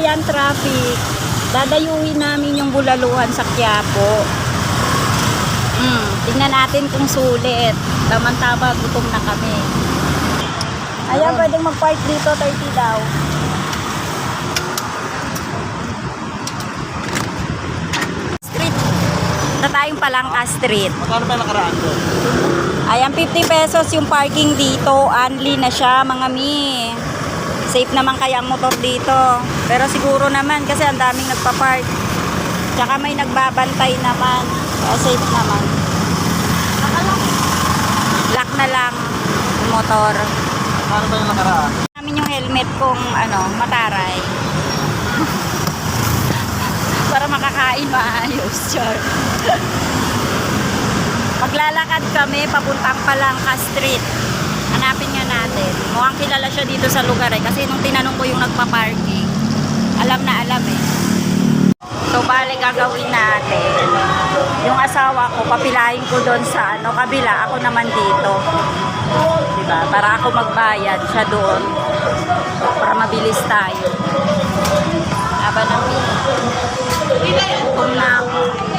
ayan, traffic. Dadayuhin namin yung bulaluhan sa Quiapo. Hmm, tingnan natin kung sulit. Tama-tama, gutom na kami. Ayan, pwedeng mag-park dito, 30 daw. Street. Na tayong Palangka Street. Magkano pa nakaraan doon? Ayan, 50 pesos yung parking dito. Unli na siya, mga mi. Safe naman kaya ang motor dito. Pero siguro naman kasi ang daming nagpa-park. Tsaka may nagbabantay naman. Kaya safe naman. Lock na lang yung motor. Magkano pa yung nakaraan? Namin yung helmet kung ano, mataray. Para makakain maayos. Char. Maglalakad kami papuntang Palangka Street. Hanapin natin. Mukhang kilala siya dito sa lugar eh. Kasi nung tinanong ko yung nagpa-parking, alam na alam eh. So, bali gagawin natin. Yung asawa ko, papilahin ko doon sa ano, kabila. Ako naman dito. Diba? Para ako magbayad, siya doon. Para mabilis tayo. Aba ng Gutom na ako.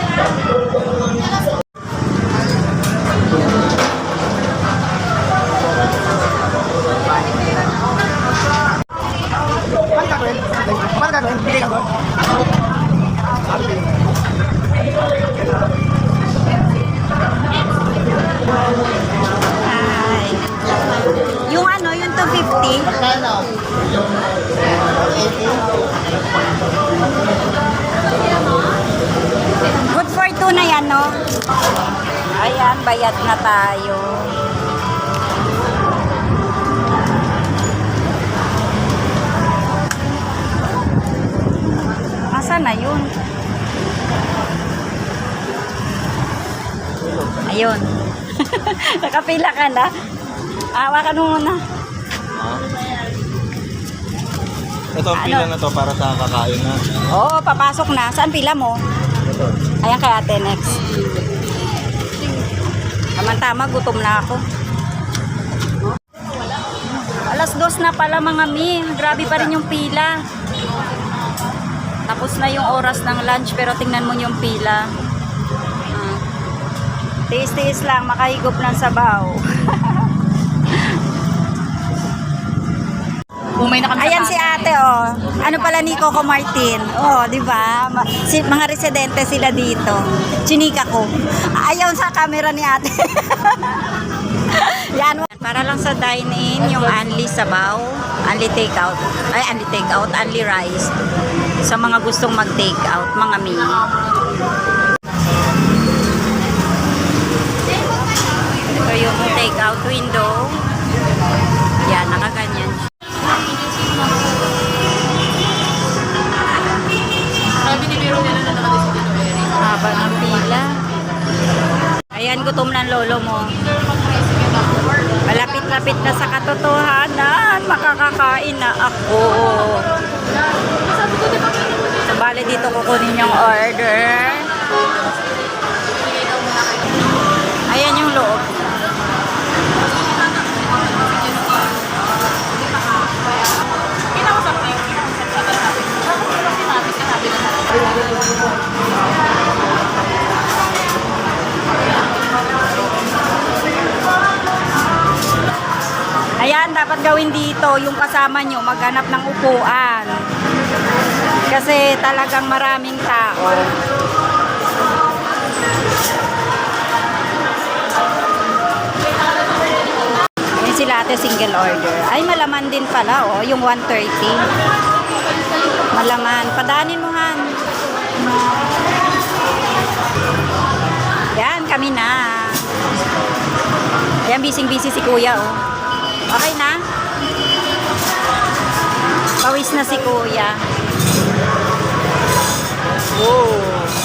80. Magkano? Good for two na yan, no? Ayan, bayad na tayo. Asa na yun? Ayun. Nakapila ka na. Awa ka muna. Ito ang pila na to para sa kakain na. Oo, papasok na. Saan pila mo? Ito. Ayan kay ate next. Tama-tama, gutom na ako. Alas dos na pala mga mi. Grabe pa rin yung pila. Tapos na yung oras ng lunch pero tingnan mo yung pila. Hmm. Tiis-tiis lang, makahigop ng sabaw. Umay na kami Ayan si ate, oh. Ano pala ni Coco Martin? Oh, di ba? Si, mga residente sila dito. Chinika ko. Ayaw sa camera ni ate. Yan. Para lang sa dine-in, yung only sabaw, only take-out. Ay, only take-out, only rice. Sa mga gustong mag-take-out, mga mini. Ito yung take-out window. Yan, nakaganyan Haba ng pila. Ayan, gutom ng lolo mo. Malapit-lapit na sa katotohanan. Makakakain na ako. So, bale dito kukunin yung order. Gawin dito yung kasama nyo, maghanap ng upuan. Kasi talagang maraming tao. Ayan sila ate single order. Ay, malaman din pala, oh, yung 130. Malaman. Padaanin mo, Han. Yan, kami na. Ayan, busy-busy si kuya, oh. Okay na? Pawis na si kuya. Wow.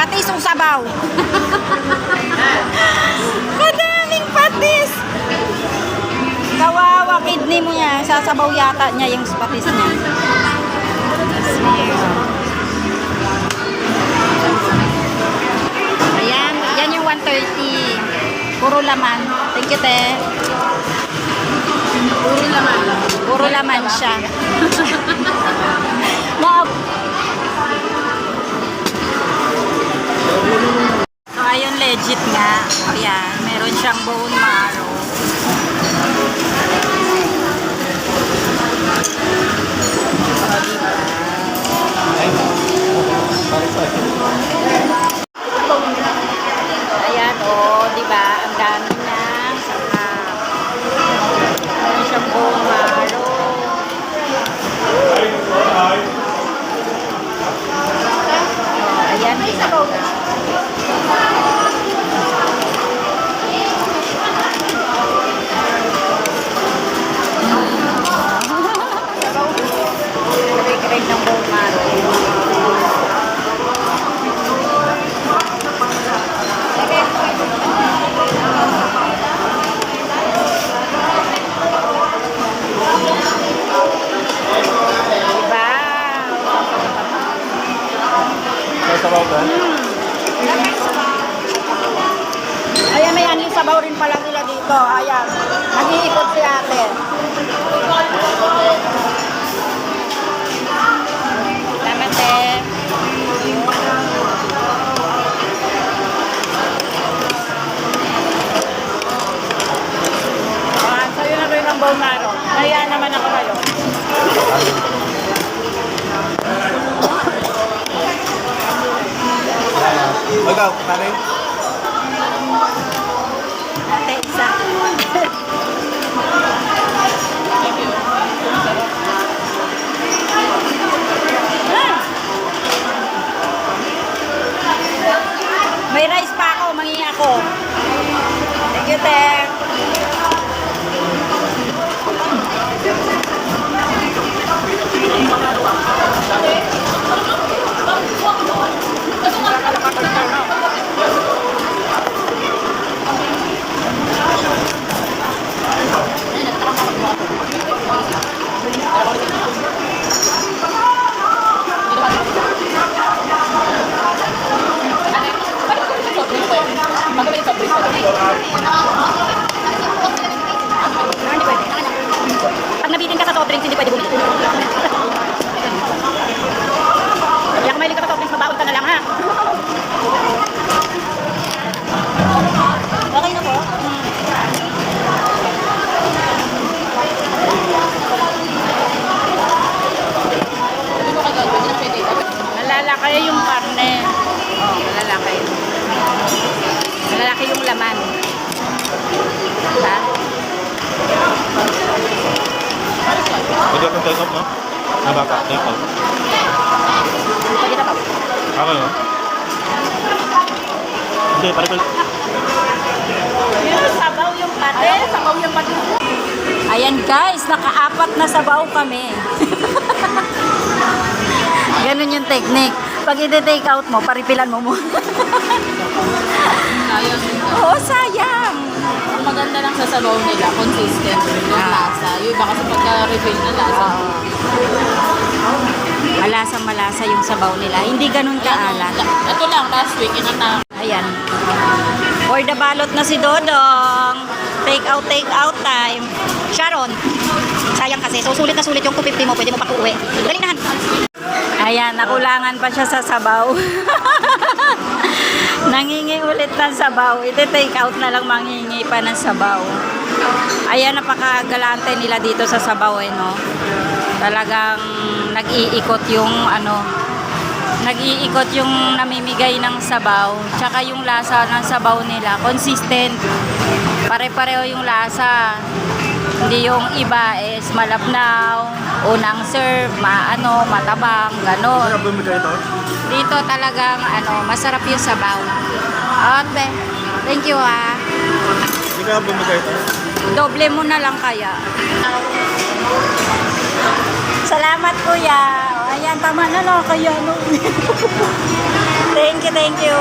Patis o sabaw? Madaming patis! Kawawa, kidney mo niya. Sasabaw yata niya yung patis niya. Ayan, yan yung 130. Puro laman. Thank you, te. Puro laman. Puro laman siya. legit nga. Ayan, meron siyang bone marrow. Ayan, oh, di May sabaw ka? Ayan, may anli sabaw rin pala nila dito. Ayan, nag-iikot si ate. Salamat eh. Kaya naman ako kayo. 那个，大兵。Hindi pwede bumili. Out, no? Na baka, take out. Pwede na pa. Ako, no? Hindi, pare ko. Yung sabaw yung pate. Sabaw yung pate. Ayan guys, nakaapat na sabaw kami. Ganun yung technique. Pag i-take out mo, paripilan mo mo. sabaw nila, consistent yung Ah. lasa. Yung iba kasi pagka-reveal na lasa. Malasang malasa yung sabaw nila. Hindi ganun kaalat. Ito lang, last week, inata. Ayan. For the balot na si Dodong. Take out, take out time. Sharon. Sayang kasi. So, sulit na sulit yung 250 mo. Pwede mo pa uuwi. Dali na. Han. Ayan, nakulangan pa siya sa sabaw. Nangingi ulit ng sabaw. Ito take out na lang mangingi pa ng sabaw. Ayan, napakagalante nila dito sa sabaw eh, no? Talagang nag-iikot yung ano, nag-iikot yung namimigay ng sabaw, tsaka yung lasa ng sabaw nila, consistent. Pare-pareho yung lasa. Hindi yung iba is malabnaw, unang serve, maano, matabang, gano'n. Ano bumigay ito? Dito talagang ano, masarap yung sabaw. Ate, thank you ah. Hindi ka bumigay ito? Doble mo na lang kaya. Salamat kuya. Ayan, tama na lang. Kaya no. thank you, thank you.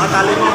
Matalo mo.